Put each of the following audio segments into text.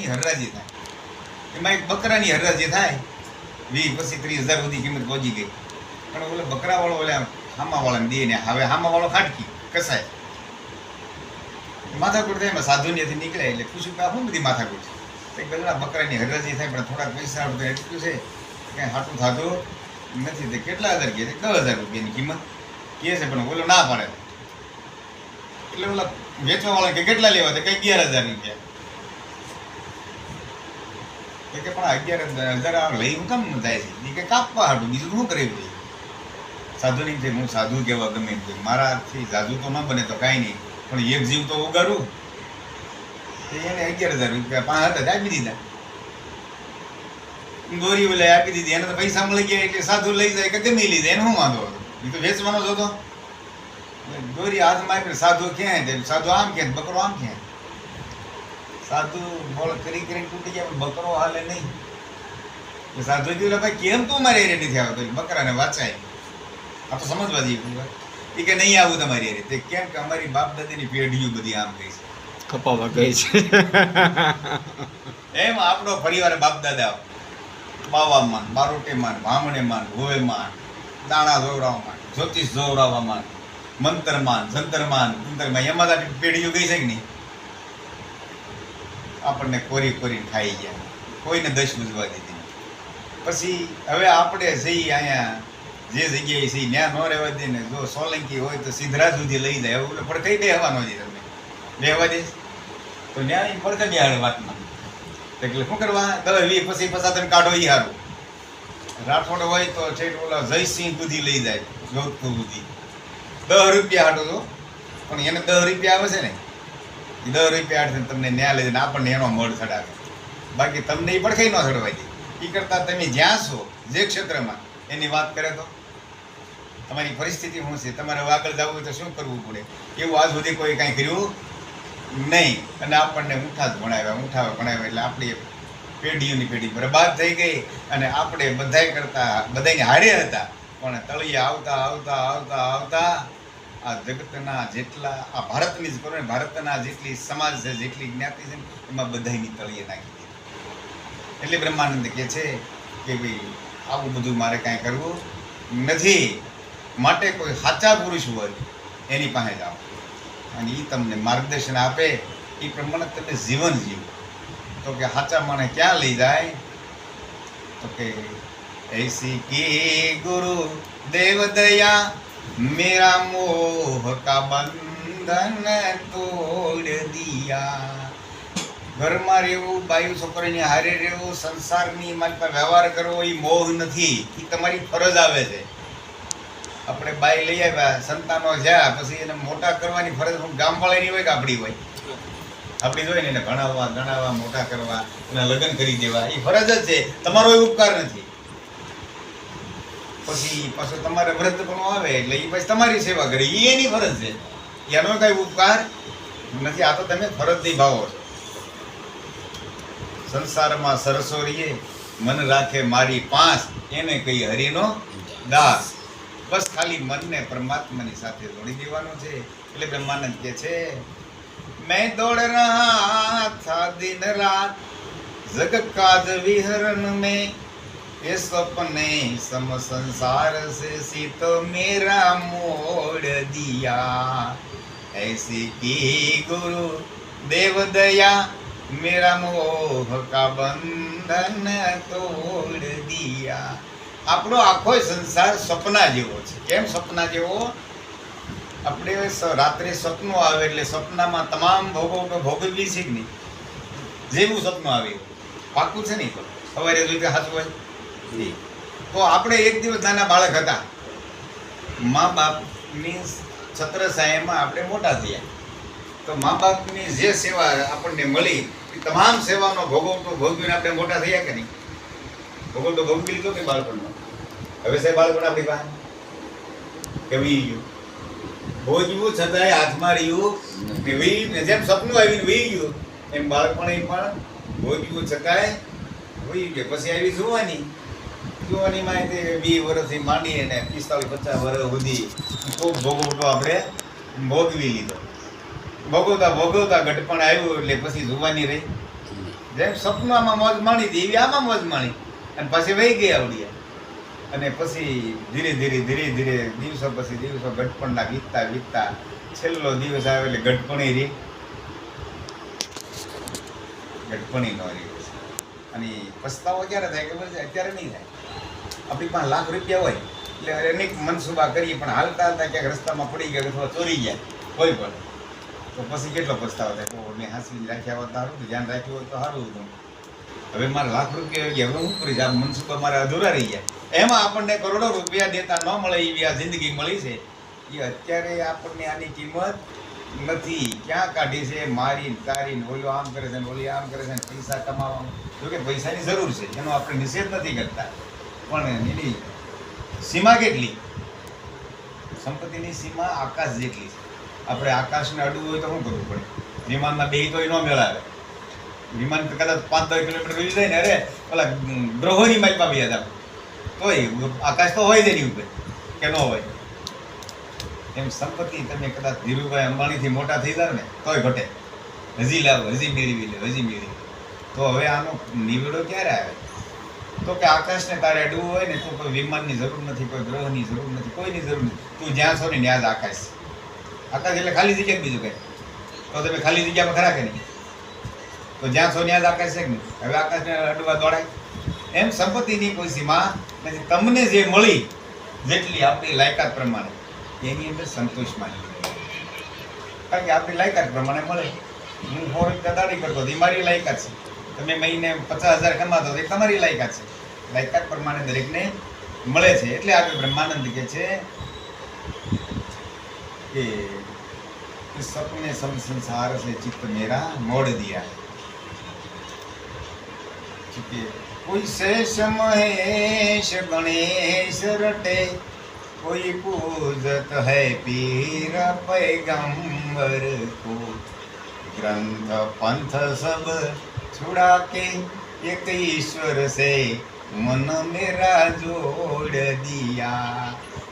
કોની હરરાજી થાય. એમાં એક બકરાની હરરાજી થાય. વીસ પછી ત્રીસ હજાર સુધી કિંમત પહોંચી ગઈ. પણ ઓલે બકરાવાળો ઓલા હામાવાળાને દે ને હવે હામાવાળો ખાટકી, કસાય. માથાકૂટ થાય એમાં સાધુનિયાથી નીકળે એટલે પૂછ્યું કે શું બધી માથાકૂટ છે? તો પેલા બકરાની હરરાજી થાય, પણ થોડાક પૈસા આવડતો એટલું છે કઈ હાટું થતું નથી. તે કેટલા હજાર કહે છે? દસ હજાર રૂપિયાની કિંમત. કહે છે, પણ ઓલો ના પાડે. એટલે ઓલા વેચવા વાળા કે કેટલા લેવા? તે કઈ અગિયાર હજાર રૂપિયા. તો કે પણ અગિયાર હજાર આ લઈ હું કામ જાય છે? કે કાપવા હાટું, બીજું શું કરે ભાઈ સાધુ નહીં છે હું સાધુ કહેવા ગમે તે મારાથી સાધુ તો ન બને તો કાંઈ નહીં. પણ એક જીવ તો ઉગાડું એને અગિયાર હજાર રૂપિયા, પાંચ હતા આપી દીધા. દોરી ઓલે આપી દીધી. એને તો પૈસા મળી ગયા એટલે સાધુ લઈ જાય કે ગમે લઈ જાય. એને શું વાંધો હતો? એ તો વેચવાનો જ હતો. દોરી હાથમાં આપીને સાધુ ક્યાં સાધુ આમ ક્યાં બકરો આમ ક્યાંય સાધુ બોલ કરી કરીને તૂટી ગયા બકરો હાલે નહીં. સાધુ કીધું ભાઈ કેમ તું મારી એરે નથી આવતો? બકરાને વાંચાય. આ તો સમજવા જઈએ એ કે નહીં આવું તમારી એરે તે કેમ કે અમારી બાપ દાદીની પેઢીઓ બધી આમ ગઈ છે. કપાવા ગઈ છે. એમ આપણો પરિવાર બાપ દાદા બાવા માન બારોટે માન ભામણે માન હોવે માન દાણા જોવડાવવા માન જ્યોતિષ જોવડાવવા માન મંતર માન જંતર માન તંતર માન એમાં પેઢીઓ ગઈ છે કે નહીં? આપણને કોરી કોરી ખાઈ ગયા. કોઈને દશ મૂજવા દીધી પછી હવે આપણે જઈ અહીંયા જે જગ્યાએ છે ત્યાં ન રહેવા દે ને જો સોલંકી હોય તો સિદ્ધરાજ સુધી લઈ જાય. એવું પણ કઈ બેહવાનો છે તમને. બેહવા દે. તો ત્યાં એ પડખે બેહાડે વાતમાં. એટલે શું કરવા? દવા વી પછી પછા તમે કાઢો એ સારું રાઠોડ હોય તો ઠેઠ ઓલા જયસિંહ સુધી લઈ જાય, જોધપુર સુધી. દસ રૂપિયા હાટો તો. પણ એને દસ રૂપિયા આવે છે ને. દસ રૂપિયા આઠ તમને ન્યા લઈ આપણને એનો મળ ચડાવે. બાકી તમને એ પડખે ન ચડવાય દે એ કરતાં તમે જ્યાં છો, જે ક્ષેત્રમાં, એની વાત કરે તો? તમારી પરિસ્થિતિ શું છે? તમારે આગળ જવું હોય તો શું કરવું પડે? એવું આજ સુધી કોઈ કાંઈ કર્યું નહીં. અને આપણને ઊંઠા જ ભણાવ્યા, ઊંઠા ભણાવ્યા એટલે આપણી પેઢીઓની પેઢી બરબાદ થઈ ગઈ અને આપણે બધાય કરતા બધાને હારે હતા. પણ તળિયા આવતા આવતા આવતા આવતા આ જગતના જેટલા, આ ભારતની જ કરો ભારતના જેટલી સમાજ છે, જેટલી જ્ઞાતિ છે એમાં બધાની તળીએ નાખી દે એટલે બ્રહ્માનંદ કહે છે કે ભાઈ, આવું બધું મારે કાંઈ કરવું નથી. માટે કોઈ સાચા પુરુષ હોય, એની પાસે જાઓ. અને એ તમને માર્ગદર્શન આપે એ પ્રમાણે તમે જીવન જીવો. તો કે સાચા મને ક્યાં લઈ જાય? તો કે, એસી કે ગુરુ દેવ દયા मेरा मोह का બંધન તોડ દિયા ઘરમાં રહેવું બાયુ છોકરીની હારે રહેવું સંસારની મારી પાસે વ્યવહાર કરવો એ મોહ નથી એ તમારી ફરજ આવે છે આપણે બાઈ લઈ આવ્યા સંતાનો જ્યાં પછી એને મોટા કરવાની ફરજ ગામવાળાની હોય કે આપણી હોય આપણી જોઈને એને ભણાવવા ગણાવવા મોટા કરવા એના લગ્ન કરી દેવા એ ફરજ જ છે તમારો એ ઉપકાર નથી પછી પાછું તમારે વ્રત પણ આવે એટલે એ પછી તમારી સેવા કરે. એ એની ફરજ છે. એનો કઈ ઉપકાર નથી. આ તો તમે ફરજ નિભાવો છો. સંસારમાં સરસો રહીએ, મન રાખે મારી પાંચ એને કઈ હરિનો દાસ. બસ ખાલી મનને પરમાત્માની સાથે દોડી દેવાનું છે. એટલે બ્રહ્માનંદ કે છે, મેં દોડ રહા થા દિન રાત, જગ કાજ વિહરણ મેં ये सपने सम संसार से सीत मेरा मोड़ दिया ऐसी की गुरु देव दया मेरा मोह का બંધન તોડ દિયા આપણો આખો સંસાર સપના જેવો છે કેમ સપના જેવો આપણે સ- રાત્રે સપનું આવે એટલે સપનામાં તમામ ભોગો તો ભોગવવી છે કે નહીં જેવું સપનું આવે એવું. પાક્કું છે ને ઈ તો સવારે જોઈ કે સાચું હોય ઈ. તો આપણે એક દિવસ નાના બાળક હતા. મા બાપની છત્રછાયામાં આપણે મોટા થયા. તો મા બાપની જે સેવા આપણને મળી, એ તમામ સેવાનો ભોગવતો ભોગવીને આપણે મોટા થયા કે નહીં? ભોગવતો ભોગવી લીધો કે બાળપણનો? હવે સાહેબ બાળપણ આપણી પાસે? કે વી ગયું. ભોજવું છતાંય હાથમાં રહ્યું કે વી જેમ સપનું આવીને વી ગયું, એમ બાળપણે પણ ભોજવું છતાંય વહી ગયું. પછી આવી જોવાની જોવાનીમાં તે વીસ વર્ષથી માંડી અને પિસ્તાલીસ પચાસ વર્ષ સુધી ખૂબ ભોગવટો આપણે ભોગવી લીધો. ભોગવતા ભોગવતા ઘટપણ આવ્યું એટલે પછી જુવાની રહી. જેમ સપનામાં મોજ માણી હતી, એવી આમાં મોજ માણી. અને પછી વહી ગઈ આવડિયા અને પછી ધીરે ધીરે ધીરે ધીરે દિવસો પછી દિવસો ગઢપણના વીતતા વીતતા છેલ્લો દિવસ આવે એટલે ગઢપણી રહી. ગઢપણી નો રહી. અને પસ્તાવો ક્યારે થાય ખબર છે? અત્યારે નહીં થાય. આપણી પાસે લાખ રૂપિયા હોય, એટલે અનેક મનસુબા કરીએ, પણ હાલતા હાલતા ક્યાંક રસ્તામાં પડી ગયા અથવા ચોરી ગયા, કોઈ પણ. તો પછી કેટલો પસ્તાવો થાય? તો મેં હાંસવી રાખ્યા હોત સારું ધ્યાન રાખ્યું હોત તો સારું હતું. હવે મારે લાખ રૂપિયા ગયા, હવે હું કરીશ? આ મનસુભા મારે અધૂરા રહી ગયા. એમાં આપણને કરોડો રૂપિયા દેતા ન મળે એવી આ જિંદગી મળી છે. એ અત્યારે આપણને આની કિંમત નથી. ક્યાં કાઢી છે? મારી તારી ઓલો આમ કરે છે ઓલી આમ કરે છે પૈસા કમાવાનું. જોકે પૈસાની જરૂર છે, એનો આપણે નિષેધ નથી કરતા. પણ એની સીમા કેટલી? સંપત્તિની સીમા આકાશ જેટલી છે. આપણે આકાશને અડવું હોય તો શું કરવું પડે? વિમાનમાં બે તો ન મેળાવે. વિમાન કદાચ પાંચ દસ કિલોમીટર ઉડી જાય ને અરે, ઓલા ગ્રહોની માઇલમાં બે હતા તોય આકાશ તો હોય જ એની ઉપર, કે ન હોય. એમ સંપત્તિ તમે કદાચ ધીરુભાઈ અંબાણીથી મોટા થઈ જાવ ને, તોય ઘટે. હજી લાવો, હજી મેળવી લે, હજી મેળવી તો હવે આનો નિવેડો ક્યારે આવે? તો કે આકાશને તારે અડવું હોય ને તો કોઈ વિમાનની જરૂર નથી, કોઈ ગ્રહની જરૂર નથી, કોઈની જરૂર નથી. તું જ્યાં છો ને ત્યાં આકાશ. આકાશ એટલે ખાલી જગ્યા બીજું કંઈ. તો તમે ખાલી જગ્યામાં ખરા કે નહીં? તો જ્યાં છો ત્યાં આકાશ છે કે નહીં? હવે આકાશને અડવા દોડાય. એમ સંપત્તિની કોઈ સીમા નથી. તમને જે મળી જેટલી આપણી લાયકાત પ્રમાણે, એની અંદર સંતોષ માની કારણ કે આપણી લાયકાત પ્રમાણે મળે. હું સો કદાડી દાડી કરતો હતી મારી લાયકાત છે. તમે મહિને પચાસ હજાર કમાતો એ તમારી લાયકાત છે. લાયકાત પ્રમાણે દરેકને મળે છે. એટલે આપણે બ્રહ્માનંદ કે છે કે સપને સમ સંસાર સે ચિત્ત મેરા મોડ દિયા ચૂકે કોઈ શેષ મહેશ ગણેશ રટે, કોઈ પૂજત હૈ પીર પૈગંબર કો ગ્રંથ પંથ સબ छुड़ा के एक ईश्वर से मन मेरा जोड़ दिया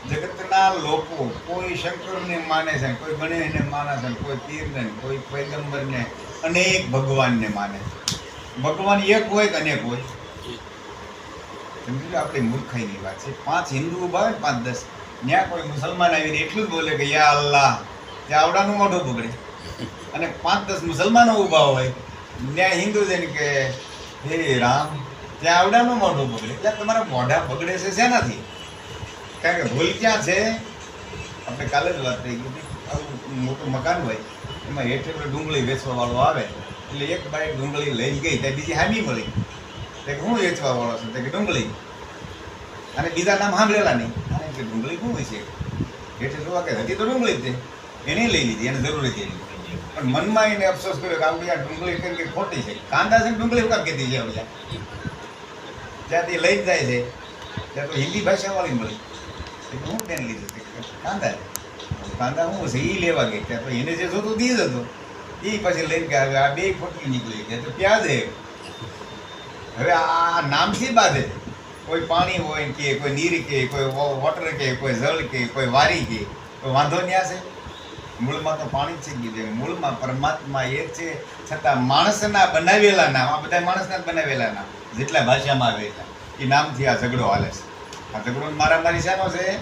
જગતના લોકો કોઈ શંકરને માને છે કોઈ ગણેશને માને છે કોઈ પીરને કોઈ પૈગંબરને અનેક ભગવાનને માને છે ભગવાન એક હોય કે અનેક હોય સમજી લો આપણી મૂર્ખાઈની વાત છે પાંચ હિન્દુ ઉભા હોય ને પાંચ દસ ત્યાં કોઈ મુસલમાન આવીને એટલું જ બોલે કે યા અલ્લાહ ત્યાં આવડાનું મોઢું બગડે અને પાંચ દસ મુસલમાનો ઊભા હોય ત્યાં હિન્દુ જઈને કે, હે રામ, ત્યાં આવડાનું મોઢું બગડે. એટલે તમારા મોઢા બગડે છે શેનાથી? કારણ કે ભૂલ ક્યાં છે? આપણે કાલે જ વાત થઈ ગઈ મોટું મકાન હોય, એમાં હેઠે એટલે ડુંગળી વેચવાવાળો આવે. એટલે એક બાઈક ડુંગળી લઈ ગઈ, ત્યાં બીજી હામી મળી. તે હું વેચવાવાળો છું? તે કે ડુંગળી. અને બીજા નામ સાંભળેલા નહીં. અને કે ડુંગળી શું હોય છે? હેઠે જોવા કે હતી તો ડુંગળી જ તે. એને લઈ લીધી, એને જરૂર હતી એની પણ મનમાં એને અફસોસ કર્યો કે આપણે આ ડુંગળી કરી કે ખોટી છે. કાંદા છે ડુંગળી કામ કીધી છે હવે જ્યાંથી લઈ જ જાય છે, ત્યાં તો હિન્દી ભાષાવાળી મળી. એટલે હું તેને લીધું કાંદા છે. કાંદા હું છે એ લેવા ગઈ. ત્યાં તો એને જે જોતું દી જ હતું. એ પછી લઈને ગયા આ બે ખોટલી નીકળી ગયા. તો પ્યાજ હે હવે આ નામથી બાંધે. કોઈ પાણી હોય કે કોઈ નીર કે કોઈ વોટર કે કોઈ જળ કે કોઈ વારી કે, તો વાંધો ન્યા છે. મૂળમાં તો પાણી છે કીધું મૂળમાં પરમાત્મા એ છે, છતાં માણસના બનાવેલા નામ, આ બધા માણસના બનાવેલા નામ. જેટલા ભાષામાં આવેલા એ નામથી આ ઝઘડો હાલે છે. આ ઝઘડો મારામારી શાનો છે?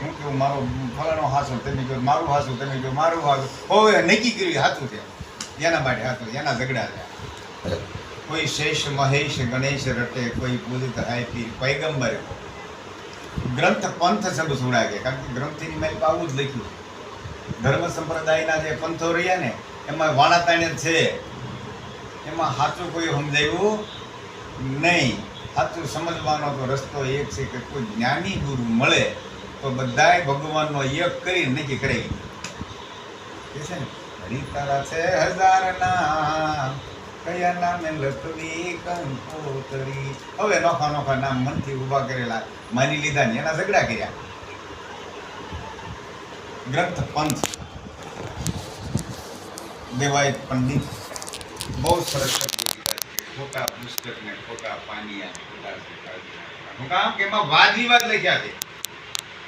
હું કહું મારો ફલાણો હાસો, તમે કહો, મારું હાસું, તમે કહો, મારું હાસું. હોવે નક્કી કર્યું હાથું છે. એના માટે હાથું એના ઝઘડા છે. કોઈ શેષ મહેશ ગણેશ રટે, કોઈ પૂજિત હાય પીર પૈગંબર. ગ્રંથ પંથ સબ સુણાગે કારણ કે ગ્રંથની મેં આવું જ લખ્યું છે. ધર્મ સંપ્રદાયના જે પંથો રહ્યા ને, એમાં વાણાતાણે છે. એમાં સાચું કોઈ સમજાયું નહીં. સાચું સમજવાનો તો રસ્તો એક છે કે કોઈ જ્ઞાની ગુરુ મળે તો બધાય ભગવાનનો એક કરી નક્કી કરાવી દે. કે છે ને? હરિતારા છે હજાર નામ કયા નામે લખવી કંકોતરી. હવે નોખા નોખા નામ મનથી ઊભા કરેલા, માની લીધા ને એના ઝઘડા કર્યા. ગ્રંથ પંથ દેવાય પંડિત બહુ સરસ ખોટા પુસ્તક ને ખોટા પાનિયા ને ખોટા એમાં વાદ લખ્યા છે.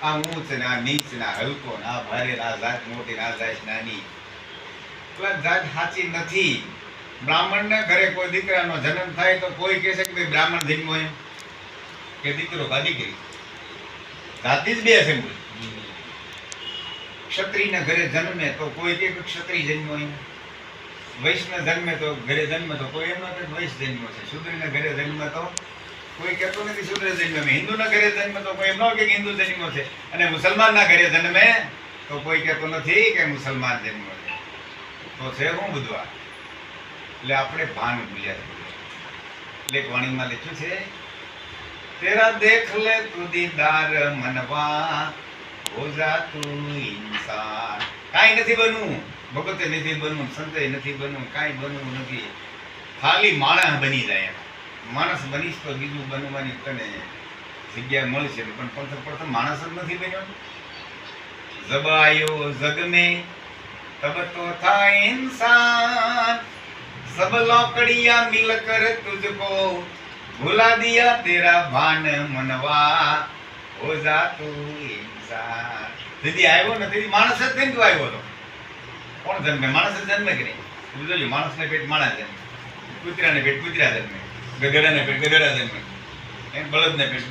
આ ઊંચ ને, આ નીચ ને, આ હલકો ને, આ ભારે ને આ જાત મોટી ને આ જાત નાની. પેલા જાત સાચી નથી. બ્રાહ્મણના ઘરે કોઈ દીકરાનો જન્મ થાય તો કોઈ કહે કે ભાઈ બ્રાહ્મણ જન્મો એમ? કે દીકરો ભાગી દીકરી જાતિ જ બે મૂળ. ક્ષત્રિયના ઘરે જન્મે તો કોઈ કે ક્ષત્રિય જન્મ્યો એમ વૈશ્યના જન્મે તો ઘરે જન્મ તો કોઈ એમ કે વૈશ્ય જન્મ છે. શૂદ્રના ઘરે જન્મ તો કોઈ કહેતો નથી શુદ્ર જન્મ હિન્દુના ઘરે જન્મ તો કોઈ એમ ન કે હિન્દુ જન્મ છે. અને મુસલમાનના ઘરે જન્મે તો કોઈ કહેતો નથી કે મુસલમાન જન્મ છે. તો છે હું બધું આ એટલે આપણે ભાન ભૂલ્યા છે એટલે વાણીમાં લખ્યું છે, તેરા દેખ લે તું મનવા ગોજરાતનું કાંઈ નથી બનવું. ભગતે નથી બનવું, સંતે નથી બનવું, કાંઈ બનવું નથી. ખાલી માણસ બની જાય માણસ બનીશ તો બીજું બનવાની તને જગ્યા મળશે પણ પ્રથમ પ્રથમ માણસ જ નથી બન્યો. જબાયો જગમે, તબ તો થાય ઇન્સાન. સબ લોકડિયા મિલ કર તુજકો. ભુલા દિયા તેરા ભાન મનવા. દીદી આવ્યો ને દીદી માણસ જ થઈને તું આવ્યો હતો. કોણ જન્મે? માણસ જ જન્મે કે નહીં? જોજો, માણસને પેટ માણસ જન્મે. કૂતરાને પેટ કૂતરા જન્મે. ગધેડાને પેટ ગધેડા જન્મે. એમ બળદને પેટ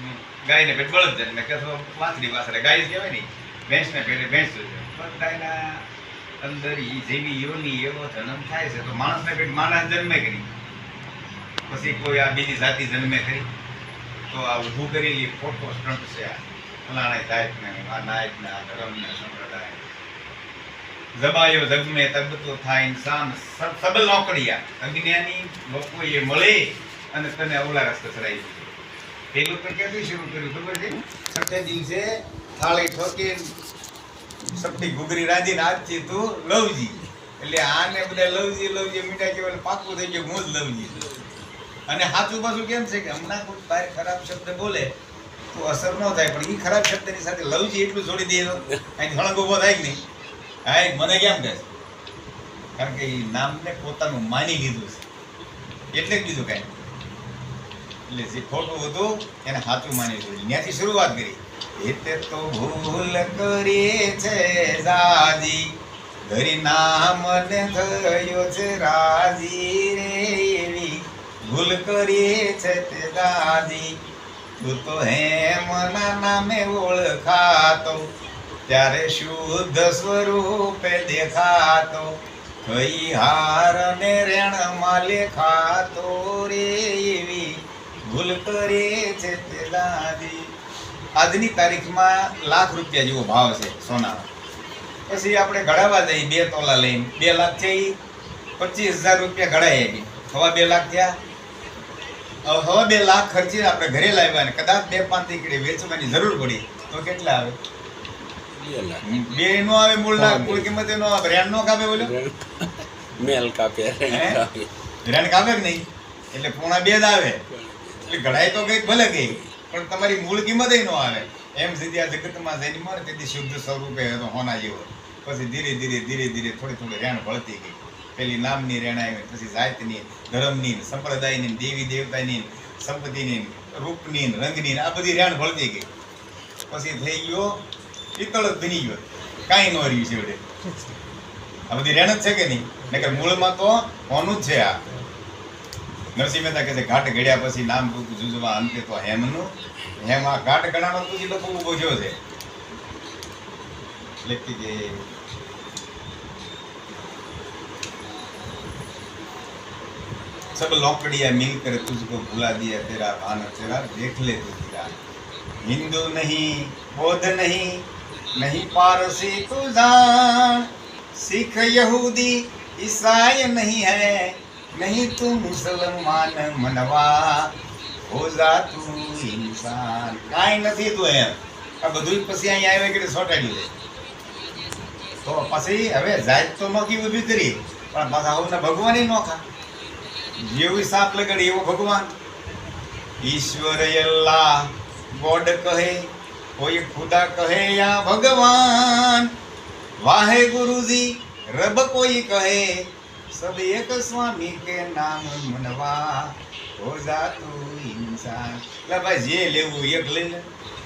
ગાયને પેટ બળદ જન્મે. કે તો વાંસળી વાસરે ગાય કહેવાય ને ભેંસને પેટે ભેંસ જન્મે. બધાયના અંદર એ જેવી યોની એવો જન્મ થાય છે તો માણસને પેટ માણસ જન્મે કરી પછી કોઈ આ બીજી જાતિ જન્મે ખરી? તો આ ઊભું કરેલી ફોટો સ્ટન્ટ છે આ. ફલાણા આ નાયકને, આ ધર્મને સંપ્રદાય જબાયો જગમે થાય ઇન્સાન, સબ નોકડિયા અજ્ઞાની લોકોએ મળે અને તને અવલા રસ્તે ચડાવી દીધો પેલું તો ક્યાંથી શરૂ કર્યું, ખબર છે? સત્ય દિવસે થાળી ઠોકી સપટી ઘૂઘરી રાંધીને આજથી તું લવજી. એટલે આને બધા લવજી લવજી મીઠા કેવાય પાકું થઈ ગયું, હું જ લવજી. અને સાચું પાછું કેમ છે કે હમણાં કોઈ બહાર ખરાબ શબ્દ બોલે, તો અસર ન થાય, પણ એ ખરાબ શબ્દની સાથે લવજી એટલું જોડી દે તો હળંગ ઊભો થાય નહીં? હા મને કેમ કહે? કારણ કે એ નામને પોતાનું માની લીધું છે. એટલે જ બીજું કાંઈ એટલે જે ખોટું હતું, એને સાચું માની લીધું. ત્યાંથી શરૂઆત કરી. એટલે તો ભૂલ કરી છે દાદી ધરી નામને થયો છે રાજી રે ભૂલ કરી છે તે દાદી. તું તો હેમના નામે ઓળખાતો. ત્યારે શુદ્ધ સ્વરૂપે દેખાતો. કઈ હાર ને રેણમાં લેખાતો રે એવી ભૂલ કરી છે તે દાદી. આજની તારીખમાં લાખ રૂપિયા જેવો ભાવ છે સોનાનો. પછી આપણે ઘડાવા જઈએ બે તોલા લઈને. બે લાખ છે ઈ પચીસ હજાર રૂપિયા ઘડાય બી થવા બે લાખ થયા. હવે બે લાખ ખર્ચીને આપણે ઘરે લાવ્યા ને કદાચ બે પાંચ દીકરી વેચવાની જરૂર પડી તો કેટલા આવે? બે નો આવે મૂળ લાખ કુલ કિંમત નો આવે. રેણ નો કાપે બોલો? મેલ કાપે રેન કાપે. કે નહીં? એટલે પોણા બે જ આવે. એટલે ઘડાય તો કંઈક ભલે ગઈ પણ તમારી મૂળ કિંમત નો આવે. એમ સીધી આ જગતમાં જઈને મળે તેથી શુદ્ધ સ્વરૂપે હતો હોના જેવો. પછી ધીરે ધીરે ધીરે ધીરે થોડી થોડી રેણ ભળતી ગઈ. પેલી નામની રેણાય પછી જાતની, ધર્મની, સંપ્રદાયની, દેવી દેવતાની, સંપત્તિની, રૂપની, રંગની, આ બધી રેણ ભળતી ગઈ. પછી થઈ ગયો, પિત્તળ જ બની ગયો. કાંઈ ન રહ્યું છે વડે આ બધી રેણ જ છે કે નહીં? નકર મૂળમાં તો હોનું જ છે આ. નરસિંહ મહેતા કહે છે, ઘાટ ઘડ્યા પછી નામ જુજવા અંતે તો હેમનું. હેમ આ ઘાટ ગણાનો પૂછી લોકો ઊભો થયો છે. એટલે કે सब लौकड़िया मिलकर तुझको भुला दिया तेरा भान तेरा देख ले तू तेरा हिंदू नहीं बौद्ध नहीं नहीं पारसी तू जान सिख यहूदी ईसाई नहीं है नहीं तू मुसलमान मनवा हो જા તું ઇન્સાન કાંઈ નથી તું એમ આ બધું પછી અહીંયા આવે કે સોટાડ્યું છે તો પછી હવે જાત તો નોખી ઊભી કરી પણ પાછા હવે ભગવાન નોખા જેવી સાપ લગાડી એવો ભગવાન. ઈશ્વર અલ્લાહ ગોડ કહે, કોઈ ખુદા કહે યા ભગવાન. વાહે ગુરુજી, રબ કોઈ કહે, સબ એક સ્વામી કે નામ મનવા. હો જા તું ઇન્સાન. એટલે ભાઈ, જે લેવું એક લઈ લે.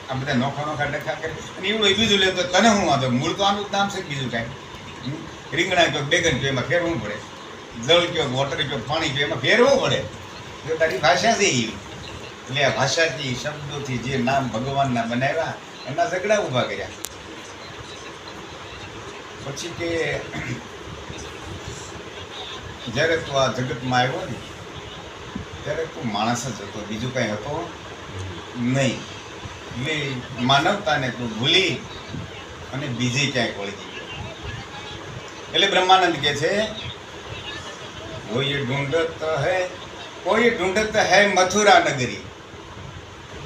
આ બધા નોખા નોખા ડખા કરે. અને એવું બીજું લે તો તને હું વાંધો? મૂળ તો આનું જ નામ છે બીજું કાંઈ? રીંગણા તો બેગન તો એમાં ફેરવું પડે. જળ કયો વોટર કયો, પાણી કયો, એમાં ફેરવું પડે. જો તારી ભાષા છે એવી એટલે આ ભાષાથી, શબ્દોથી જે નામ ભગવાનના બનાવ્યા, એના ઝઘડા ઊભા કર્યા. પછી કે, જ્યારે તું આ જગતમાં આવ્યો ને, ત્યારે તું માણસ જ હતો, બીજું કાંઈ હતો નહીં. એટલે માનવતાને તું ભૂલી અને બીજે ક્યાંય વળી ગઈ એટલે બ્રહ્માનંદ કે છે કોઈ ઢૂંઢત હૈ કોઈ ઢૂંઢત હૈ મથુરા નગરી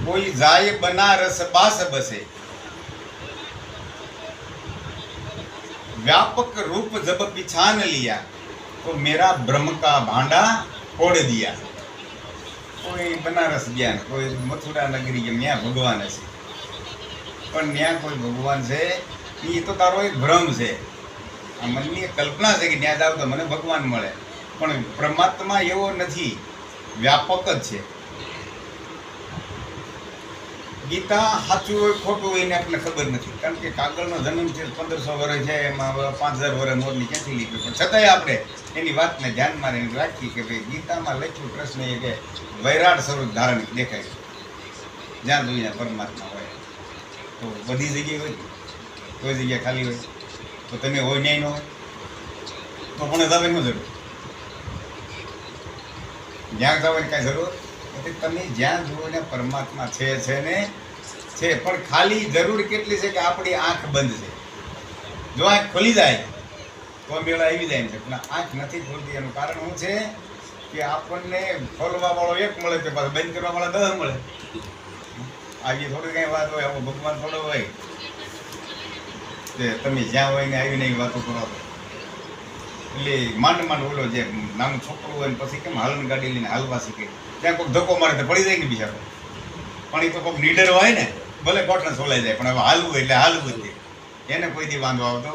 કોઈ જાય બનારસ બાસ બસે व्यापक रूप जब पिछान लिया तो मेरा ब्रह्म का भांडा फोड़ दिया કોઈ બનારસ ગયા ને કોઈ મથુરા નગરી ગયા ત્યાં ભગવાન હશે પણ ત્યાં કોઈ ભગવાન છે એ તો તારો એક ભ્રમ છે આ મનની એક કલ્પના છે કે ત્યાં જાવ તો મને ભગવાન મળે પણ પરમાત્મા એવો નથી. વ્યાપક જ છે. ગીતા સાચું હોય, ખોટું હોય, એને આપણને ખબર નથી. કારણ કે કાગળનો જન્મ છે, પંદરસો વર્ષ છે, એમાં પાંચ હજાર વર્ષ મોરની ક્યાંથી લીધી? પણ છતાંય આપણે એની વાતને ધ્યાનમાં રહીને રાખીએ કે ભાઈ, ગીતામાં લખ્યું પ્રશ્ન એ કે વૈરાટ સ્વરૂપ ધારણ દેખાય જ્યાં જોઈએ પરમાત્મા હોય. તો બધી જગ્યાએ હોય. કોઈ જગ્યા ખાલી હોય. તો તમે હોય નહીં ન હોય તો પણ તમે ન જરૂર જ્યાં જવાની કાંઈ જરૂર નથી. તમે જ્યાં જુઓ ને પરમાત્મા છે છે ને છે. પણ ખાલી જરૂર કેટલી છે કે આપણી આંખ બંધ છે? જો આંખ ખોલી જાય, તો મેળા આવી જાય છે. પણ આંખ નથી ખોલતી. એનું કારણ શું છે કે આપણને ખોલવા વાળો એક મળે કે પાછો બંધ કરવા વાળા દસ મળે. આવી થોડી કંઈ વાત હોય ભગવાન થોડો હોય. તમે જ્યાં હોય ને આવીને એવી વાતો કરો. એટલે માંડ માંડ ઓલો જે નાનું છોકરું હોય પછી કેમ હાલન ગાડી લઈને હાલવા શીખે? ત્યાં કોઈક ધક્કો મારે તો પડી જાય ને બિચારો પણ એ તો કોઈક નીડર હોય ને, ભલે કોટને સોલાઈ જાય, પણ હવે હાલવું એટલે હાલવું જ એને કોઈ દી વાંધો આવતો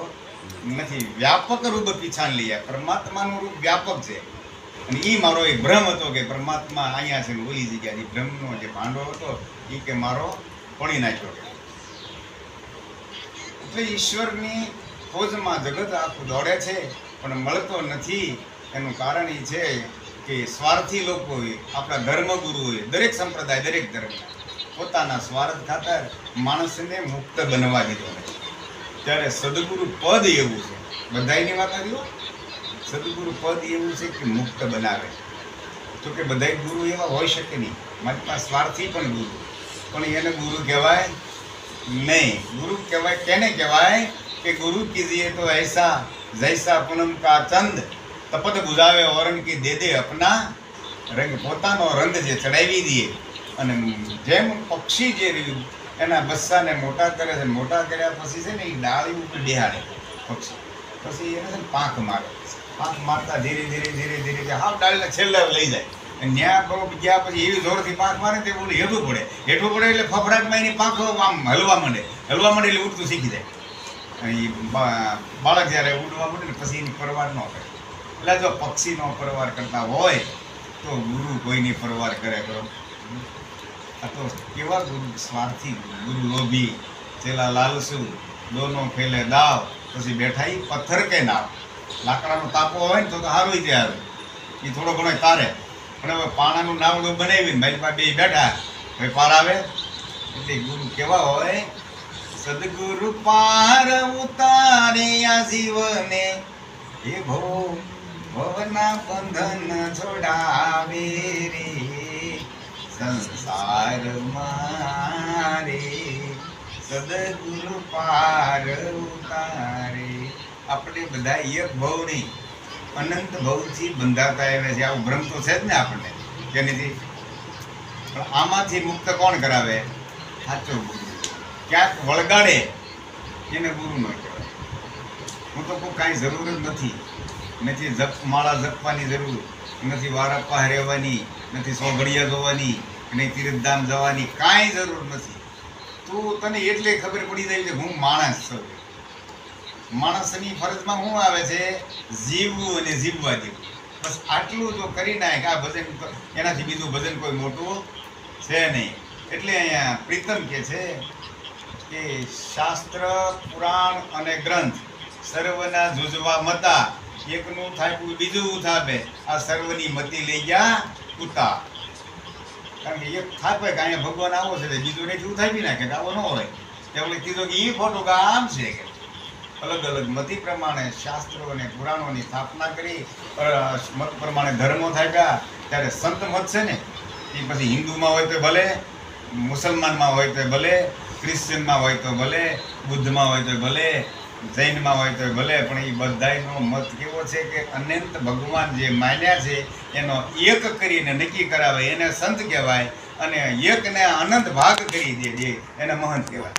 નથી. વ્યાપક રૂપ પીછાણ લઈએ પરમાત્માનું રૂપ વ્યાપક છે. અને એ મારો એક ભ્રમ હતો કે પરમાત્મા અહીંયા છે ઓલી જગ્યા એ ભ્રમનો જે ભાંડો હતો એ કે મારો પડી નાખ્યો એટલે ઈશ્વરની ખોજમાં જગત આખું દોડે છે. પણ મળતો નથી. એનું કારણ એ છે કે સ્વાર્થી લોકોએ, આપણા ધર્મગુરુઓએ, દરેક સંપ્રદાય, દરેક ધર્મ પોતાના સ્વાર્થ ખાતર માણસને મુક્ત બનવા દીધો નથી ત્યારે સદગુરુ પદ એવું છે. બધાની વાત આવ્યો સદગુરુ પદ એવું છે કે મુક્ત બનાવે. તો કે બધાય ગુરુ એવા હોઈ શકે નહીં. મારી પાસે સ્વાર્થી પણ ગુરુ. પણ એને ગુરુ કહેવાય નહીં. ગુરુ કહેવાય, કેને કહેવાય? કે ગુરુ કીધીએ તો ऐसा जैसा પૂનમ કા ચંદ, તપત બુઝાવે ઓરણ કી દે દે અપના રંગ, પોતાનો રંગ જે ચડાવી દે. અને જેમ પક્ષી જે એના બસ્સાને મોટા કરે છે, મોટા કર્યા પછી છે ને એ ડાળી ઉપર બેહાડે પક્ષી. પછી એને છે ને પાંખ મારે. પાંખ મારતા ધીરે ધીરે ધીરે ધીરે હાવ ડાળીને છેલ્લે લઈ જાય. અને ત્યાં બહુ ગયા પછી એવી જોરથી પાંખ મારે તે બોલું હેઠું પડે. હેઠું પડે એટલે ફફડાટમાં એની પાંખો આમ હલવા માંડે. હલવા માંડે એટલે ઉડતું શીખી જાય. એ બાળક જ્યારે ઉડવા માંડે ને પછી એની પરવાર ન કરે. એટલે જો પક્ષીનો પરવાર કરતા હોય, તો ગુરુ કોઈની પરવાર કરે કરો આ તો કેવા ગુરુ? સ્વાર્થી ગુરુ લોભી. ચેલા લાલસુ દોનો ફેલે દાવ, પછી બેઠા પથ્થર કે નાવ. લાકડાનો તાપો હોય ને તો સારું તે આવે એ થોડો ઘણો તારે. પણ હવે પાણાનું નાવડું બનાવીને ભાઈ બે બેઠા. ભાઈ પાર આવે. એટલે ગુરુ કેવા હોય સદગુરુ પાર ઉતાર્યા જીવને. હે ભો ભવના બંધન છોડાવે રે. સંસાર મારે, સદગુરુ પાર ઉતારે. આપણે બધા એક ભવની, અનંત ભવથી બંધાતા આવ્યા છે આવું ભ્રમ તો છે જ ને આપણને. જેનેથી નથી પણ આમાંથી મુક્ત કોણ કરાવે? સાચો ગુરુ. ક્યાંક વળગાડે, એને ગુરુ ન કહેવાય. હું તો કોઈ કાંઈ જરૂર જ નથી. નથી જપ, માળા જપવાની જરૂર, નથી વારપ્પા રહેવાની, નથી સોગડિયા જોવાની નહીં તીર્થધામ જવાની, કાંઈ જરૂર નથી. તું તને એટલે ખબર પડી જાય કે હું માણસ છું. માણસની ફરજમાં શું આવે છે? જીવવું અને જીવવા જેવું. બસ આટલું જો કરી નાખે, આ ભજન એનાથી બીજું ભજન કોઈ મોટું છે નહીં. એટલે અહીંયા પ્રીતમ કે છે કે શાસ્ત્ર, પુરાણ અને ગ્રંથ સર્વના જુજવા મતા એકનું થાપ્યું, બીજું થાપે. આ સર્વની મતી લઈ ગયા કૂતા કારણ કે એક થાપે કે અહીંયા ભગવાન આવો છે બીજું નહીં ઉથાપી નાખે કે આવો ન હોય. તે ઓલી કીધું કે એ ખોટું કે આમ છે કે. અલગ અલગ મતી પ્રમાણે શાસ્ત્રો અને પુરાણોની સ્થાપના કરી મત પ્રમાણે ધર્મો થાપ્યા. ત્યારે સંત મત છે ને, એ પછી હિન્દુમાં હોય તો ભલે, મુસલમાનમાં હોય તો ભલે ક્રિશ્ચિયનમાં હોય તો ભલે, બુદ્ધમાં હોય તો ભલે, જૈનમાં હોય તો ભલે, પણ એ બધાનો મત કેવો છે કે અનંત ભગવાન જે માન્યા છે, એનો એક કરીને નક્કી કરાવે, એને સંત કહેવાય અને એકને અનંત ભાગ કરી દે એને મહંત કહેવાય.